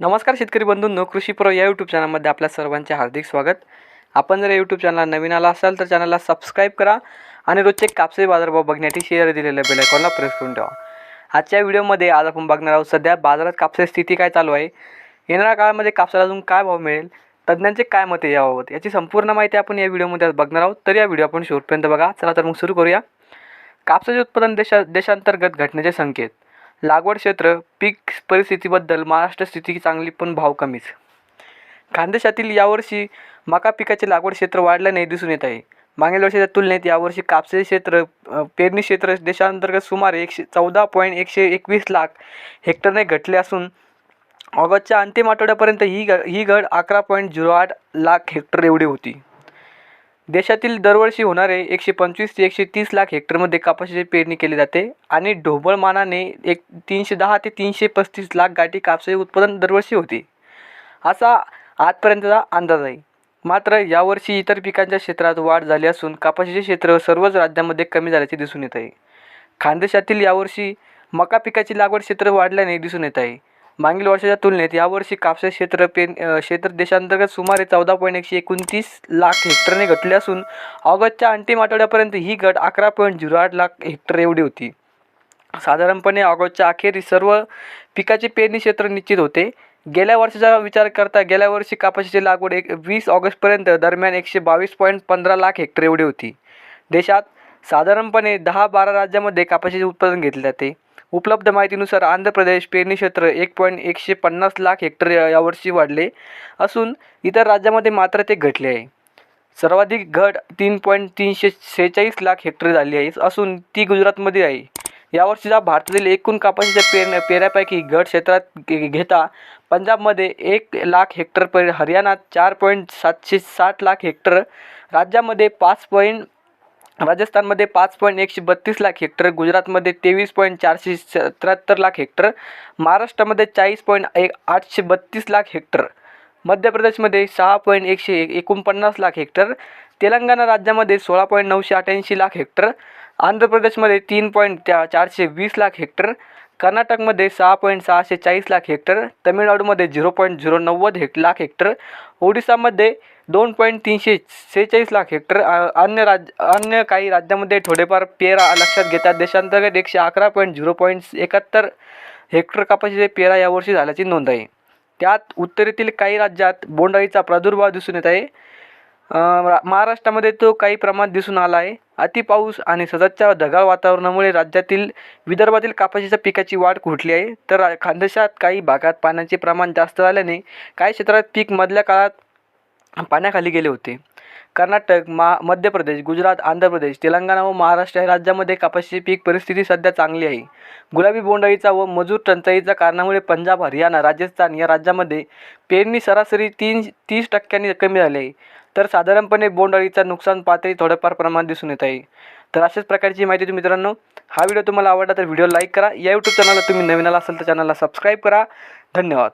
नमस्कार शेतकरी बंधूंनो कृषी प्रो या यूट्यूब चॅनलमध्ये आपल्या सर्वांचे हार्दिक स्वागत. आपण जर यूट्यूब चॅनल नवीन आला असाल तर चॅनलला सबस्क्राईब करा आणि रोजचे कापसे बाजारभाव बघण्यासाठी शेअर दिलेल्या बेल आयकॉनला प्रेस करून ठेवा. आजच्या व्हिडिओमध्ये आज आपण बघणार आहोत सध्या बाजारात कापसाची स्थिती काय चालू आहे येणाऱ्या काळामध्ये कापसाला अजून काय भाव मिळेल तज्ज्ञांचे काय मत आहे याबाबत याची संपूर्ण माहिती आपण या व्हिडिओमध्ये आज बघणार आहोत. तर या व्हिडिओ आपण शेवटपर्यंत बघा. चला तर मग सुरू करूया. कापसाचे उत्पादन देशा देशांतर्गत घटण्याचे संकेत. लागवड क्षेत्र पीक परिस्थितीबद्दल महाराष्ट्र स्थिती चांगली पण भाव कमीच. खानदेशातील यावर्षी मका पिकाचे लागवड क्षेत्र वाढल्याने दिसून येत आहे. मागील वर्षाच्या तुलनेत यावर्षी कापसाचे क्षेत्र पेरणी क्षेत्र देशांतर्गत सुमारे एकशे चौदा पॉईंट एकशे एकवीस लाख हेक्टरने घटले असून ऑगस्टच्या अंतिम आठवड्यापर्यंत ही ग ही घट अकरा पॉईंट झिरो आठ लाख हेक्टर एवढी होती. देशातील दरवर्षी होणारे एकशे पंचवीस ते एकशे तीस लाख हेक्टरमध्ये कापसाची पेरणी केली जाते आणि ढोबळ मानाने एक तीनशे दहा ते तीनशे पस्तीस लाख गाठी कापसाचे उत्पादन दरवर्षी होते. असा आजपर्यंतचा अंदाज आहे. मात्र यावर्षी इतर पिकांच्या क्षेत्रात वाढ झाली असून कापसाचे क्षेत्र सर्वच राज्यांमध्ये कमी झाल्याचे दिसून येत आहे. खानदेशातील यावर्षी मका पिकाची लागवड क्षेत्र वाढल्याने दिसून येत आहे. मागील वर्षाच्या तुलनेत यावर्षी कापसाचे क्षेत्र पेन क्षेत्र देशांतर्गत सुमारे चौदा पॉईंट एकशे एकोणतीस लाख हेक्टरने घटले असून ऑगस्टच्या अंतिम आठवड्यापर्यंत ही घट अकरा पॉईंट झिरो आठ लाख हेक्टर एवढी होती. साधारणपणे ऑगस्टच्या अखेरीस सर्व पिकाचे पेरणी क्षेत्र निश्चित होते. गेल्या वर्षाचा विचार करता गेल्या वर्षी कापसाची लागवड एक वीस ऑगस्टपर्यंत दरम्यान एकशे बावीस पॉईंट पंधरा लाख हेक्टर एवढी होती. देशात साधारणपणे दहा बारा राज्यामध्ये कापसाचे उत्पादन घेतले जाते. उपलब्ध माहितीनुसार आंध्र प्रदेश पेरणी क्षेत्र एक पॉईंट एकशे पन्नास लाख हेक्टर या- यावर्षी वाढले असून इतर राज्यामध्ये मात्र ते घटले आहे. सर्वाधिक घट तीन पॉईंट तीनशे सेहेचाळीस लाख हेक्टर झाली आहे असून ती गुजरातमध्ये आहे. यावर्षीचा भारतातील एकूण कापसाच्या पेर पेऱ्यापैकी घट क्षेत्रात घेता पंजाबमध्ये एक लाख हेक्टर पर हरियाणात चार पॉईंट सातशे साठ लाख हेक्टर राज्यामध्ये पाच पॉईंट राजस्थानमध्ये पाच पॉईंट एकशे बत्तीस लाख हेक्टर गुजरातमध्ये तेवीस पॉईंट चारशे त्र्याहत्तर लाख हेक्टर महाराष्ट्रामध्ये चाळीस पॉईंट एक आठशे बत्तीस लाख हेक्टर मध्य प्रदेशमध्ये सहा पॉईंट एकशे एक एकोणपन्नास लाख हेक्टर तेलंगणा राज्यामध्ये सोळा पॉईंट नऊशे अठ्ठ्याऐंशी लाख हेक्टर आंध्र प्रदेशमध्ये तीन पॉईंट त्या चारशे वीस लाख हेक्टर कर्नाटकमध्ये सहा पॉईंट सहाशे चाळीस लाख हेक्टर तमिळनाडूमध्ये झिरो पॉईंट झिरो नव्वद हेक् लाख हेक्टर ओडिसामध्ये दोन पॉईंट तीनशे सेहेचाळीस लाख हेक्टर अन्य राज्य अन्य काही राज्यामध्ये थोडेफार पेरा लक्षात घेतात. देशांतर्गत एकशे अकरा पॉईंट झिरो पॉईंट एकाहत्तर हेक्टर कापाशीचे पेरा यावर्षी झाल्याची नोंद आहे. त्यात उत्तरेतील काही राज्यात बोंडअळीचा प्रादुर्भाव दिसून येत आहे. महाराष्ट्रामध्ये तो काही प्रमाणात दिसून आला आहे. अति पाऊस आणि सततच्या ढगाळ वातावरणामुळे राज्यातील विदर्भातील कापसाच्या पिकाची वाढ खुंटली आहे. तर खानदेशात काही भागात पाण्याचे प्रमाण जास्त झाल्याने काही क्षेत्रात पीक मधल्या काळात पाण्याखाली गेले होते. कर्नाटक मा मध्य प्रदेश गुजरात आंध्र प्रदेश तेलंगणा व महाराष्ट्र या राज्यामध्ये कापसाची पीक परिस्थिती सध्या चांगली आहे. गुलाबी बोंडअळीचा व मजूर टंचाईच्या कारणामुळे पंजाब हरियाणा राजस्थान या राज्यामध्ये पेरणी सरासरी तीन तीस टक्क्यांनी कमी झाली आहे. तर साधारणपणे बोंडअळीचा नुकसान पातळी थोड्याफार प्रमाणात दिसून येत आहे. तर अशाच प्रकारची माहिती तुम्ही मित्रांनो. हा व्हिडिओ तुम्हाला आवडला तर व्हिडिओ लाईक करा. या यूट्यूब चॅनलला तुम्ही नवीन आला असाल तर चॅनलला सबस्क्राईब करा. धन्यवाद.